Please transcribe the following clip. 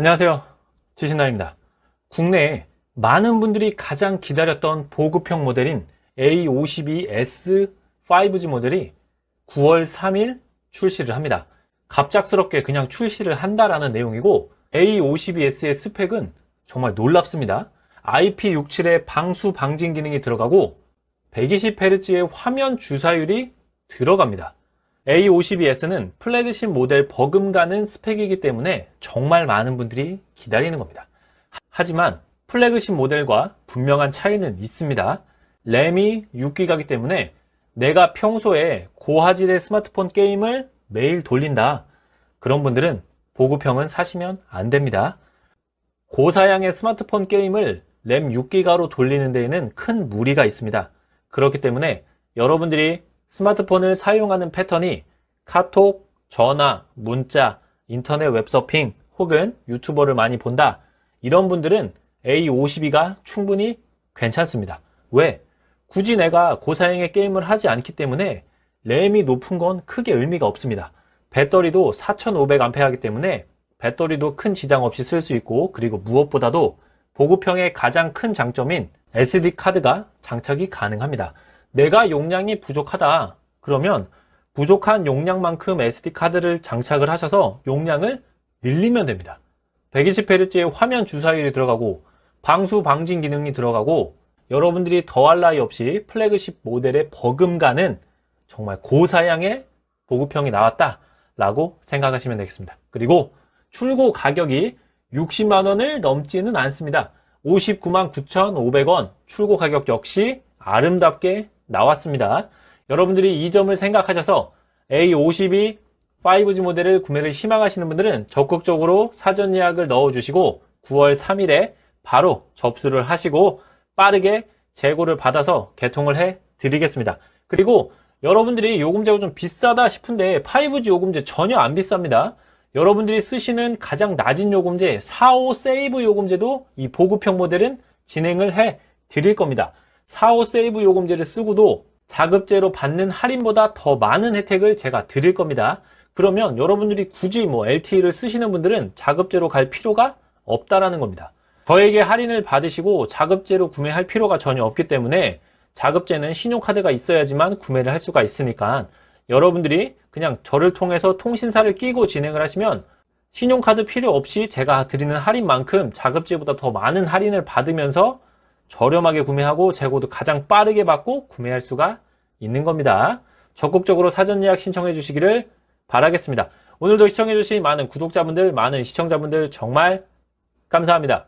안녕하세요. 주신나입니다. 국내에 많은 분들이 가장 기다렸던 보급형 모델인 A52S 5G 모델이 9월 3일 출시를 합니다. 갑작스럽게 그냥 출시를 한다라는 내용이고 A52S의 스펙은 정말 놀랍습니다. IP67의 방수 방진 기능이 들어가고 120Hz의 화면 주사율이 들어갑니다. A52S는 플래그십 모델 버금가는 스펙이기 때문에 정말 많은 분들이 기다리는 겁니다. 하지만 플래그십 모델과 분명한 차이는 있습니다. 램이 6기가이기 때문에 내가 평소에 고화질의 스마트폰 게임을 매일 돌린다. 그런 분들은 보급형은 사시면 안 됩니다. 고사양의 스마트폰 게임을 램 6기가로 돌리는 데에는 큰 무리가 있습니다. 그렇기 때문에 여러분들이 스마트폰을 사용하는 패턴이 카톡, 전화, 문자, 인터넷 웹서핑 혹은 유튜버를 많이 본다. 이런 분들은 A52가 충분히 괜찮습니다. 왜? 굳이 내가 고사양의 게임을 하지 않기 때문에 램이 높은 건 크게 의미가 없습니다. 배터리도 4500A이기 때문에 배터리도 큰 지장 없이 쓸 수 있고 그리고 무엇보다도 보급형의 가장 큰 장점인 SD 카드가 장착이 가능합니다. 내가 용량이 부족하다. 그러면 부족한 용량만큼 SD 카드를 장착을 하셔서 용량을 늘리면 됩니다. 120Hz의 화면 주사율이 들어가고 방수 방진 기능이 들어가고 여러분들이 더할 나위 없이 플래그십 모델의 버금가는 정말 고사양의 보급형이 나왔다 라고 생각하시면 되겠습니다. 그리고 출고 가격이 60만 원을 넘지는 않습니다. 59만 9,500원 출고 가격 역시 아름답게 나왔습니다. 여러분들이 이 점을 생각하셔서 A52 5G 모델을 구매를 희망하시는 분들은 적극적으로 사전 예약을 넣어주시고 9월 3일에 바로 접수를 하시고 빠르게 재고를 받아서 개통을 해 드리겠습니다. 그리고 여러분들이 요금제가 좀 비싸다 싶은데 5G 요금제 전혀 안 비쌉니다. 여러분들이 쓰시는 가장 낮은 요금제 45 세이브 요금제도 이 보급형 모델은 진행을 해 드릴 겁니다. 45 세이브 요금제를 쓰고도 자급제로 받는 할인보다 더 많은 혜택을 제가 드릴 겁니다. 그러면 여러분들이 굳이 뭐 LTE를 쓰시는 분들은 자급제로 갈 필요가 없다라는 겁니다. 저에게 할인을 받으시고 자급제로 구매할 필요가 전혀 없기 때문에 자급제는 신용카드가 있어야지만 구매를 할 수가 있으니까 여러분들이 그냥 저를 통해서 통신사를 끼고 진행을 하시면 신용카드 필요 없이 제가 드리는 할인만큼 자급제보다 더 많은 할인을 받으면서 저렴하게 구매하고 재고도 가장 빠르게 받고 구매할 수가 있는 겁니다. 적극적으로 사전 예약 신청해 주시기를 바라겠습니다. 오늘도 시청해 주신 많은 구독자분들, 많은 시청자분들 정말 감사합니다.